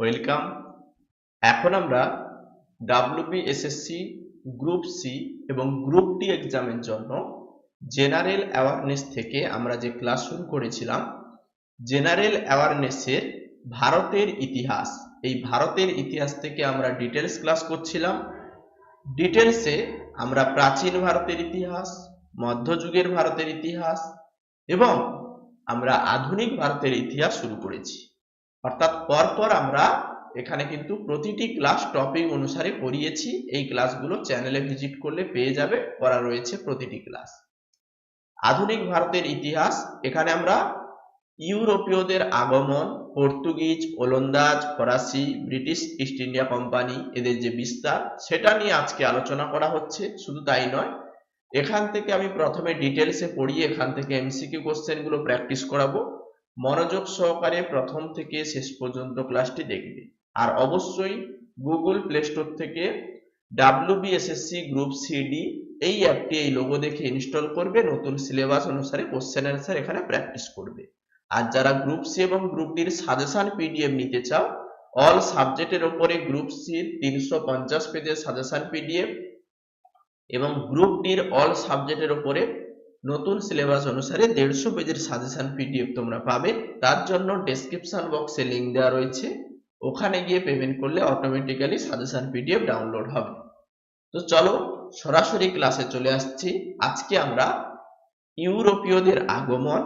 Welcome এখন আমরা WBSSC group C এবং গ্রুপ ডি এক্সামের জন্য জেনারেল অ্যাওয়ারনেস থেকে আমরা যে ক্লাস শুরু করেছিলাম জেনারেল অ্যাওয়ারনেসের ভারতের ইতিহাস। এই ভারতের ইতিহাস থেকে আমরা ডিটেলস ক্লাস করছিলাম। ডিটেলসে আমরা প্রাচীন ভারতের ইতিহাস, মধ্যযুগের ভারতের ইতিহাস এবং আমরা আধুনিক ভারতের ইতিহাস শুরু করেছি। অর্থাৎ পরপর আমরা এখানে কিন্তু প্রতিটি ক্লাস টপিক অনুসারে করিয়েছি এই ক্লাসগুলো চ্যানেলে ভিজিট করলে পেয়ে যাবে। করা রয়েছে প্রতিটি ক্লাস আধুনিক ভারতের ইতিহাস, এখানে আমরা ইউরোপীয়দের আগমন, পর্তুগিজ, ওলন্দাজ, ফরাসি, ব্রিটিশ ইস্ট ইন্ডিয়া কোম্পানি, এদের যে বিস্তার, সেটা নিয়ে আজকে আলোচনা করা হচ্ছে। শুধু তাই নয়, এখান থেকে আমি প্রথমে ডিটেলসে পড়িয়ে এখান থেকে এমসিকিউ কোশ্চেনগুলো প্র্যাকটিস করাবো। মনোযোগ সহকারে প্রথম থেকে শেষ পর্যন্ত ক্লাসটি দেখবে। আর অবশ্যই গুগল প্লে স্টোর থেকে ডাব্লিউবিএসএসসি গ্রুপ সিডি এই অ্যাপটি এই লোগো দেখে ইনস্টল করবে। নতুন সিলেবাস অনুসারে কোশ্চেন অ্যান্সার এখানে প্র্যাকটিস করবে। আর যারা গ্রুপ সি এবং গ্রুপ ডির সাজেশন পিডিএফ নিতে চাও অল সাবজেক্টের উপরে গ্রুপ সি তিনশো পঞ্চাশ পেজের সাজেশন পিডিএফ এবং গ্রুপ ডির অল সাবজেক্টের উপরে নতুন সিলেবাস অনুসারে দেড়শো পেজের সাজেশন পিডিএফ তোমরা পাবে। তার জন্য ডেসক্রিপশন বক্সে লিঙ্ক দেওয়া রয়েছে। ওখানে গিয়ে পেমেন্ট করলে অটোমেটিক্যালি সাজেশন পিডিএফ ডাউনলোড হবে। তো চলো সরাসরি ক্লাসে চলে আসছি। আজকে আমরা ইউরোপীয়দের আগমন,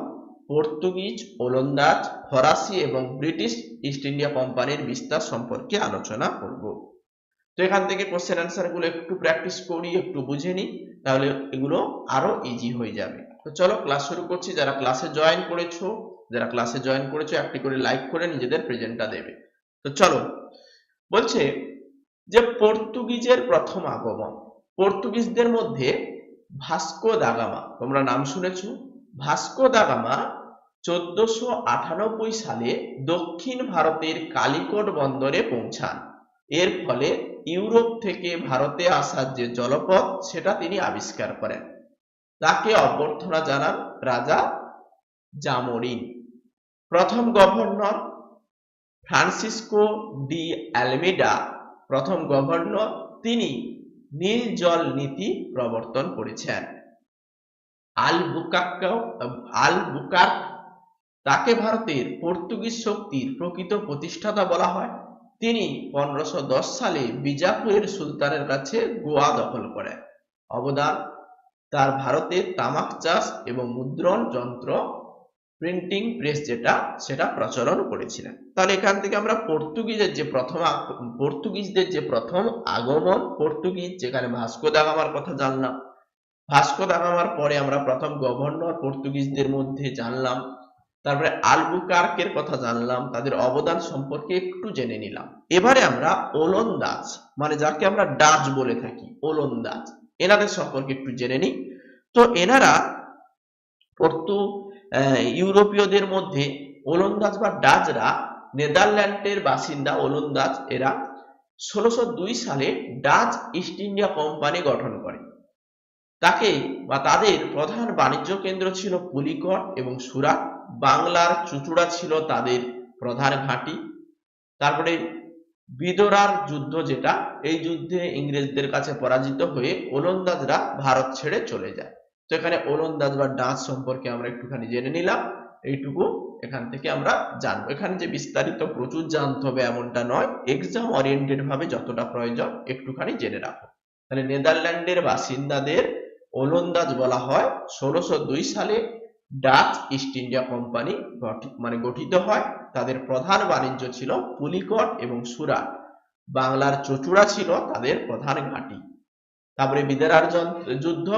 পর্তুগিজ, ওলন্দাজ, ফরাসি এবং ব্রিটিশ ইস্ট ইন্ডিয়া কোম্পানির বিস্তার সম্পর্কে আলোচনা করব। তো এখান থেকে কোশ্চেন অ্যান্সারগুলো একটু প্র্যাকটিস করি, একটু বুঝে নিই, তাহলে এগুলো আরও ইজি হয়ে যাবে। তো চলো ক্লাস শুরু করছি। যারা ক্লাসে জয়েন করেছ, যারা ক্লাসে জয়েন করেছ, একটি করে লাইক করে নিজেদের প্রেজেন্টটা দেবে। তো চলো, বলছে যে পর্তুগিজের প্রথম আগমন, পর্তুগিজদের মধ্যে ভাস্কো দাগামা তোমরা নাম শুনেছো? ভাস্কো দাগামা চোদ্দশো আটানব্বই সালে দক্ষিণ ভারতের কালিকট বন্দরে পৌঁছান। এর ফলে ইউরোপ থেকে ভারতে আসার যে জলপথ, সেটা তিনি আবিষ্কার করেন। তাকে অভ্যর্থনা জানান রাজা জামোরিন। প্রথম গভর্নর ফ্রান্সিসকো ডি অ্যালমিডা প্রথম গভর্নর তিনি নীল জল নীতি প্রবর্তন করেছেন। আল আল বুকাক তাকে ভারতের পর্তুগিজ শক্তির প্রকৃত প্রতিষ্ঠাতা বলা হয়। তিনি পনেরোশো দশ সালে বিজাপুরের সুলতানের কাছে গোয়া দখল করেন। অবদান, তার ভারতের তামাক চাষ এবং মুদ্রণ যন্ত্র প্রিন্টিং প্রেস যেটা, সেটা প্রচলন করেছিলেন। তাহলে এখান থেকে আমরা পর্তুগিজের যে প্রথম পর্তুগিজদের যে প্রথম আগমন, পর্তুগিজ, যেখানে ভাস্কো দাগামার কথা জানলাম। ভাস্কো দাগামার পরে আমরা প্রথম গভর্নর পর্তুগিজদের মধ্যে জানলাম। তারপরে আলবুকার্কের কথা জানলাম, তাদের অবদান সম্পর্কে একটু জেনে নিলাম। এবারে আমরা ওলন্দাজ মানে যাকে আমরা ডাচ বলে থাকি, ওলন্দাজ, এনাদের সম্পর্কে একটু জেনে নিই। তো এনারা পর্তু ইউরোপীয়দের মধ্যে ওলন্দাজ বা ডাচরা, নেদারল্যান্ডের বাসিন্দা ওলন্দাজ, এরা ষোলোশো সালে ডাচ ইস্ট ইন্ডিয়া কোম্পানি গঠন করে। তাকে বা তাদের প্রধান বাণিজ্য কেন্দ্র ছিল পুলিকট এবং সুরাট। বাংলার চুচুড়া ছিল তাদের প্রধান ঘাঁটি। তারপরে বিদরার যুদ্ধ যেটা, এই যুদ্ধে ইংরেজদের কাছে পরাজিত হয়ে ওলন্দাজরা ভারত ছেড়ে চলে যায়। তো এখানে ওলন্দাজ বা ডাচ সম্পর্কে আমরা একটুখানি জেনে নিলাম। এইটুকু এখান থেকে আমরা জানব। এখানে যে বিস্তারিত প্রচুর জানতে হবে এমনটা নয় এক্সাম ওরিয়েন্টেড ভাবে যতটা প্রয়োজন একটুখানি জেনে রাখো। তাহলে নেদারল্যান্ডের বাসিন্দাদের ওলন্দাজ বলা হয় ষোলোশো সালে ডাচ ইস্ট ইন্ডিয়া কোম্পানি মানে গঠিত হয়। তাদের প্রধান বাণিজ্য ছিল পুলিকট এবং সুরাট বাংলার চচুড়া ছিল তাদের প্রধান ঘাঁটি। তারপরে বিদেরার যুদ্ধ,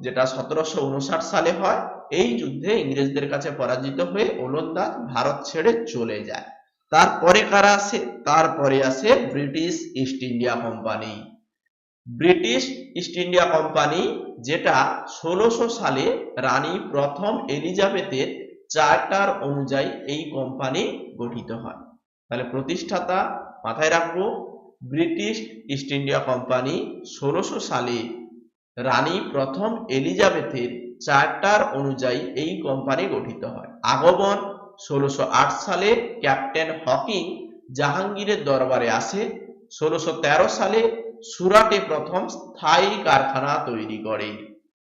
যেটা সতেরোশো উনষাট সালে হয়, এই যুদ্ধে ইংরেজদের কাছে পরাজিত হয়ে ওলন্দাজ ভারত ছেড়ে চলে যায়। তারপরে কারা আসে? তারপরে আসে British East India company. British East India company, যেটা ষোলোশো সালে রানী প্রথম এলিজাবেথের চার্টার অনুযায়ী এই কোম্পানি গঠিত হয়। তাহলে প্রতিষ্ঠাতা মাথায় রাখব, ব্রিটিশ ইস্ট ইন্ডিয়া কোম্পানি ষোলোশো সালে রানী প্রথম এলিজাবেথের চার্টার অনুযায়ী এই কোম্পানি গঠিত হয়। আগমন ষোলোশো সালে ক্যাপ্টেন হকিং জাহাঙ্গীরের দরবারে আসে। ষোলোশো সালে সুরাটে প্রথম স্থায়ী কারখানা তৈরি করে।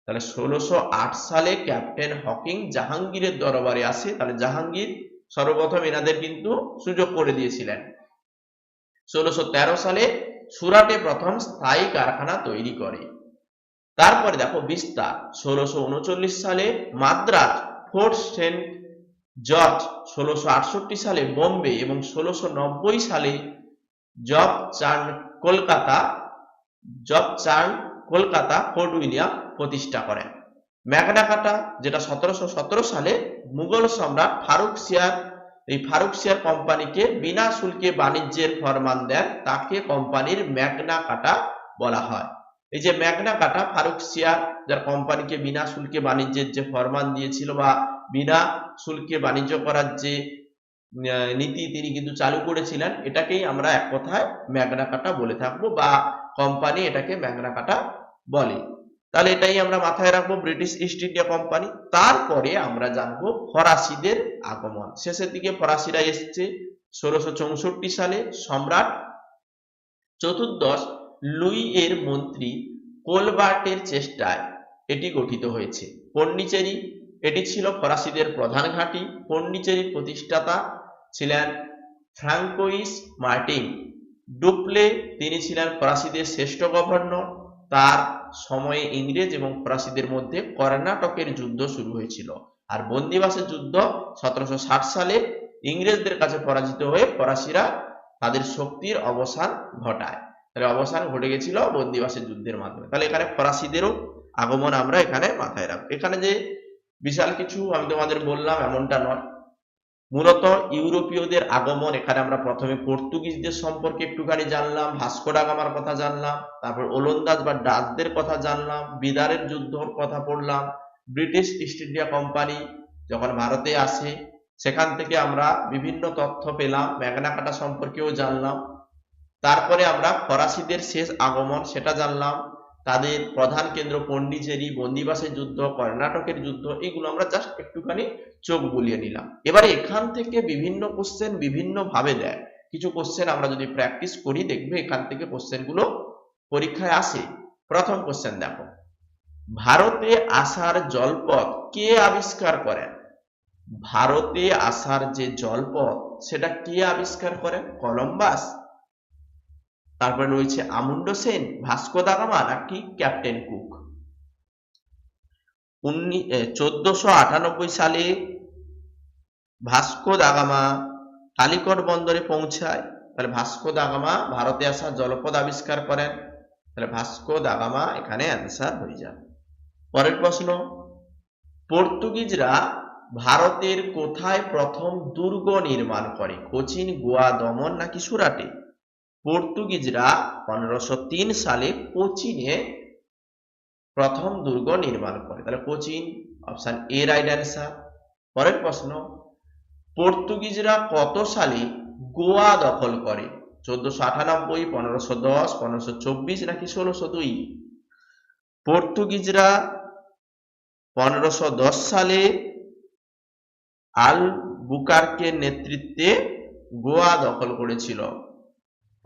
তাহলে ষোলোশো সালে ক্যাপ্টেন হকিং জাহাঙ্গীরের দরবারে আসে। তাহলে জাহাঙ্গীর সর্বপ্রথম এনাদের কিন্তু সুযোগ করে দিয়েছিলেন। ষোলোশো সালে সুরাটে প্রথম স্থায়ী কারখানা তৈরি করে। তারপরে দেখো বিস্তার। ষোলোশো সালে মাদ্রাজ, ফোর্ট সেন্ট জর্জ। ষোলোশো সালে বোম্বে এবং ষোলোশো সালে Job Charnock Kolkata Job Charnock Kolkata Fort William প্রতিষ্ঠা করেন ম্যাগনাকাটা যেটা সতেরোশো সতেরো সালে মুঘল সম্রাট ফারুক সিয়ার, এই ফারুক সিয়ার কোম্পানিকে বিনা শুল্কে বাণিজ্যের ফরমান দেন, তাকে কোম্পানির ম্যাগনা কাটা বলা হয়। এই যে ম্যাগনা কাটা ফারুক সিয়ার যার কোম্পানিকে বিনা শুল্কে বাণিজ্যের যে ফরমান দিয়েছিল বা বিনা শুল্কে বাণিজ্য করার যে নীতি তিনি কিন্তু চালু করেছিলেন। এটাকেই আমরা এক কথায় ম্যাগনা কাটা বলে থাকব বা কোম্পানি এটাকে ম্যাগনা কাটা বলে। তাহলে এটাই আমরা মাথায় রাখব ব্রিটিশ ইস্ট ইন্ডিয়া কোম্পানি তারপরে আমরা জানব ফরাসিদের আগমন। শেষের দিকে ফরাসিরা এসছে ষোলোশো চৌষট্টি সালে, সম্রাট চতুর্দশ লুই এর মন্ত্রী কোলবার্টের চেষ্টায় এটি গঠিত হয়েছে। পন্ডিচেরি, এটি ছিল ফরাসিদের প্রধান ঘাঁটি। পন্ডিচেরির প্রতিষ্ঠাতা ছিলেন ফ্রাঙ্কোইস মার্টিন। ডুপ্লে, তিনি ছিলেন ফরাসিদের শ্রেষ্ঠ গভর্নর। তার সময়ে ইংরেজ এবং ফরাসিদের মধ্যে কর্ণাটকের যুদ্ধ শুরু হয়েছিল। আর বন্দিবাসের যুদ্ধ সতেরোশো ষাট সালে ইংরেজদের কাছে পরাজিত হয়ে ফরাসিরা তাদের শক্তির অবসান ঘটায়। তাহলে অবসান ঘটে গেছিল বন্দিবাসের যুদ্ধের মাধ্যমে। তাহলে এখানে ফরাসিদেরও আগমন আমরা এখানে মাথায় রাখব। এখানে যে বিশাল কিছু আমি তোমাদের বললাম, এমনটা নয়। মূলত ইউরোপীয়দের আগমন, এখানে আমরা প্রথমে পর্তুগিজদের সম্পর্কে একটুখানি জানলাম, ভাস্কো ডা গামার কথা জানলাম, তারপর ওলন্দাজ বা ডাচদের কথা জানলাম, বিদারের যুদ্ধর কথা পড়লাম, ব্রিটিশ ইস্ট ইন্ডিয়া কোম্পানি যখন ভারতে আসে, সেখান থেকে আমরা বিভিন্ন তথ্য পেলাম ম্যাগনা কাটা সম্পর্কেও জানলাম। তারপরে আমরা ফরাসিদের শেষ আগমন, সেটা জানলাম। তাদের প্রধান কেন্দ্র পন্ডিচেরি বন্দিবাসের যুদ্ধ, কর্ণাটকের যুদ্ধ, এগুলো আমরা জাস্ট একটুখানি চোখ বুলিয়ে নিলাম। এবারে এখান থেকে বিভিন্ন কোশ্চেন বিভিন্ন ভাবে দেয়। কিছু কোশ্চেন আমরা যদি প্র্যাকটিস করি, দেখবে এখান থেকে কোশ্চেনগুলো পরীক্ষায় আসে। প্রথম কোশ্চেন দেখো। ভারতে আসার জলপথ কে আবিষ্কার করেন? ভারতে আসার যে জলপথ, সেটা কে আবিষ্কার করেন? কলম্বাস? তারপরে রয়েছে আমুন্ড সেন, ভাস্কো দাগামা নাকি ক্যাপ্টেন কুক। চোদ্দশো আটানব্বই সালে ভাস্কো দাগামা কালিকট বন্দরে পৌঁছায়। তাহলে ভাস্কো দাগামা ভারতে আসা জলপথ আবিষ্কার করেন। তাহলে ভাস্কো দাগামা এখানে অ্যান্সার হয়ে যাবে। পরের প্রশ্ন, পর্তুগিজরা ভারতের কোথায় প্রথম দুর্গ নির্মাণ করে? কোচিন, গোয়া, দমন নাকি সুরাটে? পর্তুগিজরা পনেরোশো তিন সালে কোচিনে প্রথম দুর্গ নির্মাণ করে। তাহলে Cochin, option A right answer. পরের প্রশ্ন, পর্তুগিজরা কত সালে গোয়া দখল করে? চোদ্দশো আটানব্বই, পনেরোশো দশ, পনেরোশো চব্বিশ নাকি ষোলোশো দুই? পর্তুগিজরা পনেরোশো দশ সালে আল বুকার্কের নেতৃত্বে গোয়া দখল করেছিল।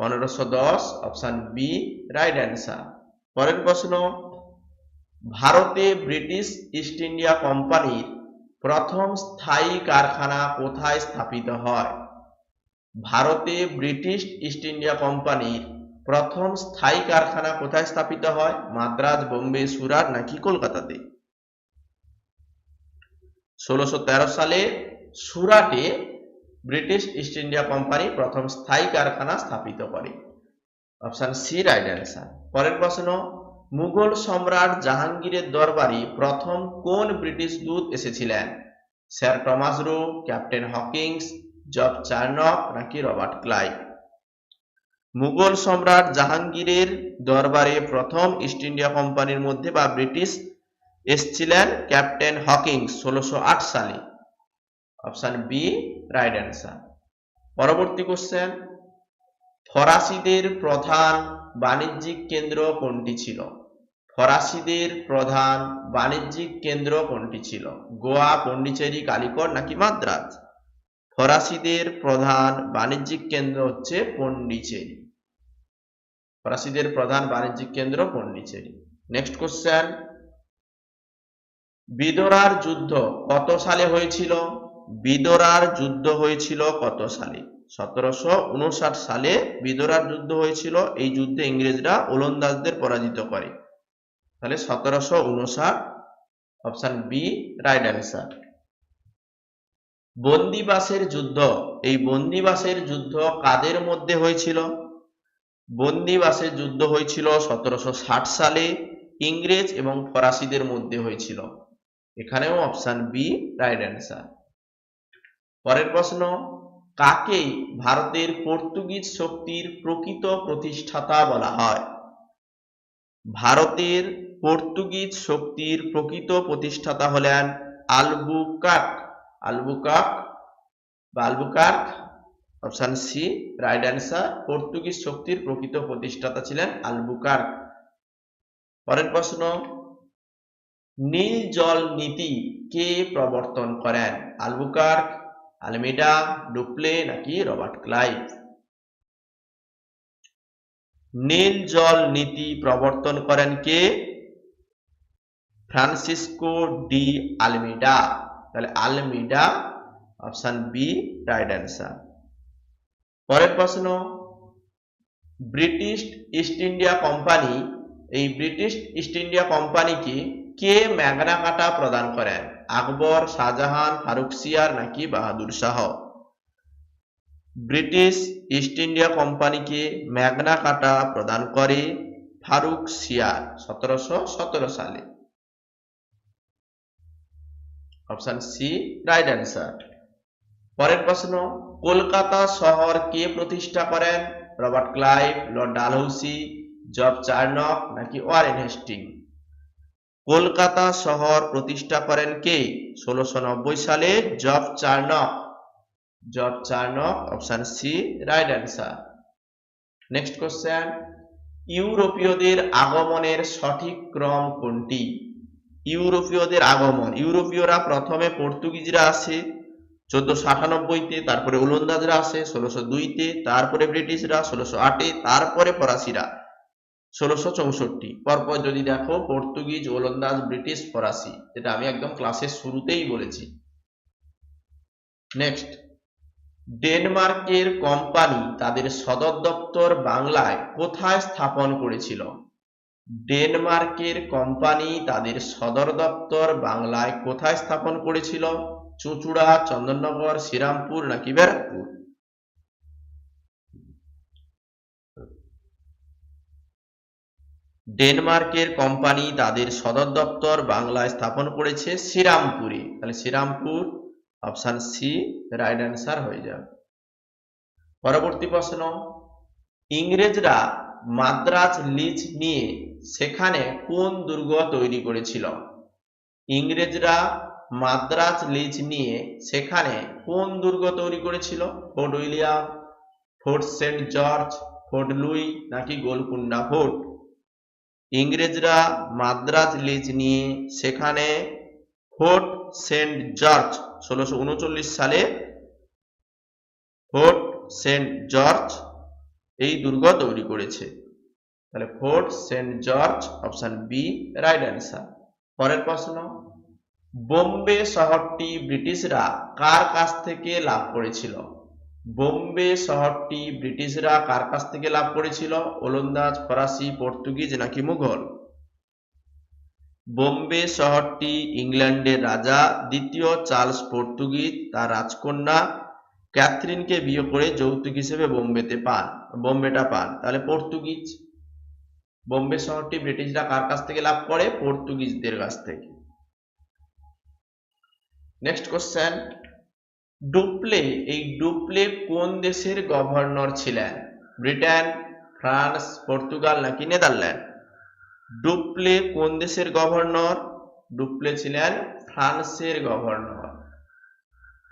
পনেরোশো দশ অপশন বি রাইট অ্যান্সার পরের প্রশ্ন, ভারতে ব্রিটিশ ইস্ট ইন্ডিয়া কোম্পানির প্রথম স্থায়ী কারখানা কোথায় স্থাপিত হয়? ভারতে ব্রিটিশ ইস্ট ইন্ডিয়া কোম্পানির প্রথম স্থায়ী কারখানা কোথায় স্থাপিত হয়? মাদ্রাজ, বোম্বে, সুরাট নাকি কলকাতাতে? ষোলোশো সালে সুরাটে ব্রিটিশ ইস্ট ইন্ডিয়া কোম্পানি প্রথম স্থায়ী কারখানা স্থাপিত করে। অপশন সি রাইট অ্যান্সার পরের প্রশ্ন, মুঘল সম্রাট জাহাঙ্গীরের দরবারে প্রথম কোন ব্রিটিশ দূত এসেছিলেন? Sir Thomas Roe, captain Hawkins Job Charnock নাকি রবার্ট ক্লাইভ? মুঘল সম্রাট জাহাঙ্গীরের দরবারে প্রথম ইস্ট ইন্ডিয়া কোম্পানির মধ্যে বা ব্রিটিশ এসছিলেন ক্যাপ্টেন হকিংস ষোলোশো সালে। অপশন বি রাইট অ্যান্সার পরবর্তী কোশ্চেন ফরাসিদের প্রধান বাণিজ্যিক কেন্দ্র কোনটি ছিল? ফরাসিদের প্রধান বাণিজ্যিক কেন্দ্র কোনটি ছিল? গোয়া, পন্ডিচেরি, কালিকট নাকি মাদ্রাজ? ফরাসিদের প্রধান বাণিজ্যিক কেন্দ্র হচ্ছে পন্ডিচেরি। ফরাসিদের প্রধান বাণিজ্যিক কেন্দ্র পন্ডিচেরি। নেক্সট কোশ্চেন বিদরার যুদ্ধ কত সালে হয়েছিল? বিদরার যুদ্ধ হয়েছিল কত সালে? সতেরোশো উনষাট সালে বিদরার যুদ্ধ হয়েছিল। এই যুদ্ধে ইংরেজরা ওলন্দাজদের পরাজিত করে। তাহলে সতেরোশো উনষাট অপশন বি রাইট অ্যান্সার বন্দিবাসের যুদ্ধ। এই বন্দিবাসের যুদ্ধ কাদের মধ্যে হয়েছিল? বন্দিবাসের যুদ্ধ হয়েছিল সতেরোশো ষাট সালে ইংরেজ এবং ফরাসিদের মধ্যে হয়েছিল। এখানেও অপশন বি রাইট অ্যান্সার পরের প্রশ্ন, কাকে ভারতের পর্তুগিজ শক্তির প্রকৃত প্রতিষ্ঠাতা বলা হয়? ভারতের পর্তুগিজ শক্তির প্রকৃত প্রতিষ্ঠাতা হলেন আলবুকার্ক আলবুকার্ক বা Albuquerque option C right answer Portuguese শক্তির প্রকৃত প্রতিষ্ঠাতা ছিলেন আলবুকার্ক। পরের প্রশ্ন, নীল জল নীতি কে প্রবর্তন করেন? আলবুকার্ক আলমেডা ডুপ্লে নাকি রবার্ট ক্লাইভ? নীল জল নীতি প্রবর্তন করেন কে? Francisco de Almeida. তাহলে Almeida, option B, right answer. পরের প্রশ্ন, ব্রিটিশ ইস্ট ইন্ডিয়া কোম্পানি, এই ব্রিটিশ ইস্ট ইন্ডিয়া কোম্পানিকে কে ম্যাগনা কাটা প্রদান করেন? আকবর শাহজাহান ফারুকসিয়ার নাকি Bahadur Shah British East India কোম্পানিকে ম্যাগনা কাটা প্রদান করে ফারুক সিয়ার সতেরোশো সতেরো সালে অপশন সি রাইট অ্যান্সার পরের প্রশ্ন, কলকাতা শহর কে প্রতিষ্ঠা করেন? Robert Clive, Lord Dalhousie Job Charnock নাকি ওয়ারেন হেস্টিং? কলকাতা শহর প্রতিষ্ঠা করেন কে? ষোলোশো নব্বই সালে Job Charnock. Job Charnock option C right answer next question ইউরোপীয়দের আগমনের সঠিক ক্রম কোনটি? ইউরোপীয়দের আগমন। ইউরোপীয়রা প্রথমে পর্তুগিজরা আসে চোদ্দশো আটানব্বইতে, তারপরে ওলন্দাজরা আসে ষোলোশো দুইতে, তারপরে ব্রিটিশরা ষোলোশো আটে, তারপরে ফরাসিরা। ষোলোশো চৌষট্টি। পরপর যদি দেখো পর্তুগিজ, ওলন্দাজ, ব্রিটিশ, ফরাসি, যেটা আমি একদম ক্লাসের শুরুতেই বলেছি। নেক্সট ডেনমার্কের কোম্পানি তাদের সদর দপ্তর বাংলায় কোথায় স্থাপন করেছিল? ডেনমার্কের কোম্পানি তাদের সদর দপ্তর বাংলায় কোথায় স্থাপন করেছিল? চুঁচুড়া, চন্দননগর, শ্রীরামপুর নাকি ব্যারাকপুর? ডেনমার্কের কোম্পানি তাদের সদর দপ্তর বাংলায় স্থাপন করেছে শ্রীরামপুরে। তাহলে Serampore option C right answer হয়ে যাবে। পরবর্তী প্রশ্ন। ইংরেজরা মাদ্রাজ লিজ নিয়ে সেখানে কোন দুর্গ তৈরি করেছিল? ইংরেজরা মাদ্রাজ লিজ নিয়ে সেখানে কোন দুর্গ তৈরি করেছিল? Fort William, Fort Saint George, Fort Louis, নাকি গোলকুন্ডা ফোর্ট? ইংরেজরা মাদ্রাজ লিজ নিয়ে সেখানে ফোর্ট সেন্ট জর্জ ষোলোশো সালে ফোর্ট সেন্ট জর্জ এই দুর্গ তৈরি করেছে। তাহলে Fort Saint George option B right answer. পরের প্রশ্ন, বোম্বে শহরটি ব্রিটিশরা কার কাছ থেকে লাভ করেছিল? বোম্বে শহরটি ব্রিটিশরা কার কাছ থেকে লাভ করেছিল? ওলন্দাজ, ফরাসি, পর্তুগিজ নাকি মুঘল? বোম্বে শহরটি ইংল্যান্ডের রাজা, দ্বিতীয় চার্লস পর্তুগিজ, তার রাজকন্যা ক্যাথরিনকে বিয়ে করে যৌতুক হিসেবে বোম্বেতে পান, বোম্বেটা পান। তাহলে পর্তুগিজ, বোম্বে শহরটি ব্রিটিশরা কার কাছ থেকে লাভ করে? পর্তুগিজদের কাছ থেকে। নেক্সট কোশ্চেন ডুপ্লে, এই ডুপ্লে কোন দেশের গভর্নর ছিলেন? ব্রিটেন, ফ্রান্স, পর্তুগাল নাকি নেদারল্যান্ড? ডুপ্লে কোন দেশের গভর্নর? ডুপ্লে ছিলেন ফ্রান্সের governor.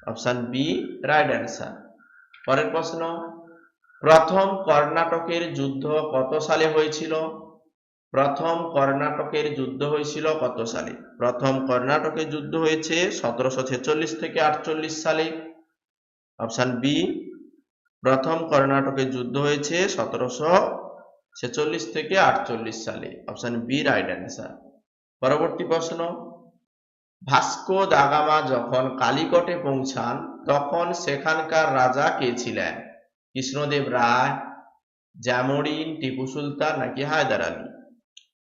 Option B right answer পরের প্রশ্ন, প্রথম কর্ণাটকের যুদ্ধ কত সালে হয়েছিল? প্রথম কর্ণাটকের যুদ্ধ হয়েছিল কত সালে? প্রথম কর্ণাটকের যুদ্ধ হয়েছে সতেরোশো ছেচল্লিশ থেকে আটচল্লিশ সালে। অপশান বি, প্রথম কর্ণাটকের যুদ্ধ হয়েছে সতেরোশো ছেচল্লিশ থেকে আটচল্লিশ সালে। অপশান বি রাইট অ্যান্সার পরবর্তী প্রশ্ন, ভাস্কো দাগামা যখন কালিকটে পৌঁছান, তখন সেখানকার রাজা কে ছিলেন? কৃষ্ণদেব রায় জামোরিন টিপু সুলতান নাকি হায়দার আলী?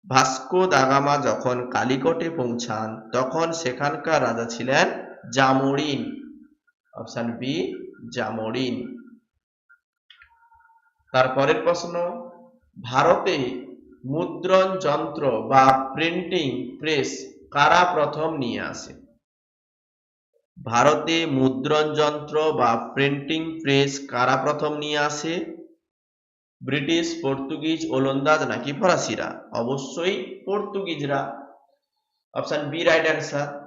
ভাস্কো দাগামা যখন কালিকটে পৌঁছান, তখন সেখানকার রাজা ছিলেন জামোরিন। Option B, Zamorin. তারপরের প্রশ্ন, ভারতে মুদ্রণ যন্ত্র বা প্রিন্টিং প্রেস কারা প্রথম নিয়ে আসে? ভারতে মুদ্রণ যন্ত্র বা প্রিন্টিং প্রেস কারা প্রথম নিয়ে আসে? ব্রিটিশ, পর্তুগিজ, ওলন্দাজ নাকি ফরাসিরা? অবশ্যই পর্তুগিজরা। Option B, right answer.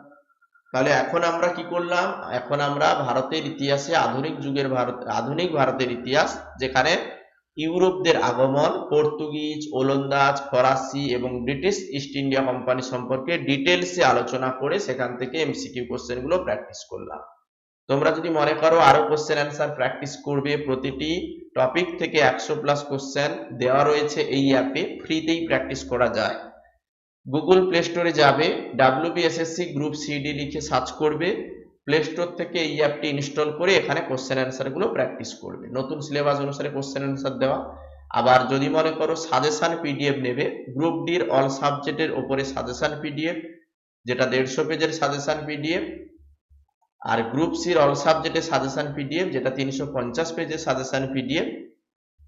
তাহলে এখন আমরা কি করলাম? এখন আমরা ভারতের ইতিহাসে আধুনিক যুগের ভারত, আধুনিক ভারতের ইতিহাস, যেখানে ইউরোপদের আগমন, পর্তুগিজ, ওলন্দাজ, ফরাসি এবং ব্রিটিশ ইস্ট ইন্ডিয়া কোম্পানি সম্পর্কে ডিটেলসে আলোচনা করে সেখান থেকে এমসিকিউ কোশ্চেনগুলো প্র্যাকটিস করলাম। তোমরা যদি মনে করো আরও কোশ্চেন অ্যান্সার প্র্যাকটিস করবে, প্রতিটি টপিক থেকে একশো প্লাস কোশ্চেন দেওয়া রয়েছে এই অ্যাপে ফ্রিতেই প্র্যাকটিস করা যায়। গুগল প্লে স্টোরে যাবে ডাব্লিউবিএসএসসি গ্রুপ সিডি লিখে সার্চ করবে প্লে স্টোর থেকে এই অ্যাপটি ইনস্টল করে এখানে কোশ্চেন অ্যান্সারগুলো প্র্যাকটিস করবে। নতুন সিলেবাস অনুসারে কোশ্চেন অ্যান্সার দেওয়া। আবার যদি মনে করো সাজেশন পিডিএফ নেবে গ্রুপ ডির অল সাবজেক্টের ওপরে সাজেশন পিডিএফ যেটা দেড়শো পেজের সাজেশন পিডিএফ আর গ্রুপ সির অল সাবজেক্টের সাজেশন পিডিএফ যেটা তিনশো পঞ্চাশ পেজের সাজেশন পিডিএফ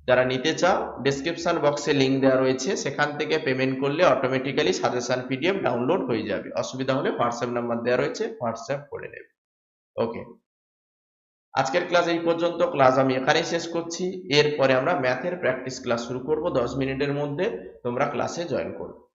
যারা নিতে চাও ডেসক্রিপশন বক্সে লিঙ্ক দেওয়া রয়েছে, সেখান থেকে পেমেন্ট করলে অটোমেটিক্যালি সাজেশন পিডিএফ ডাউনলোড হয়ে যাবে। অসুবিধা হলে হোয়াটসঅ্যাপ নাম্বার দেওয়া রয়েছে হোয়াটসঅ্যাপ করে নেবে। ওকে আজকের ক্লাস এই পর্যন্ত ক্লাস আমি এখানেই শেষ করছি। এরপরে আমরা ম্যাথের প্র্যাকটিস ক্লাস শুরু করব, দশ মিনিটের মধ্যে তোমরা ক্লাসে জয়েন করবে।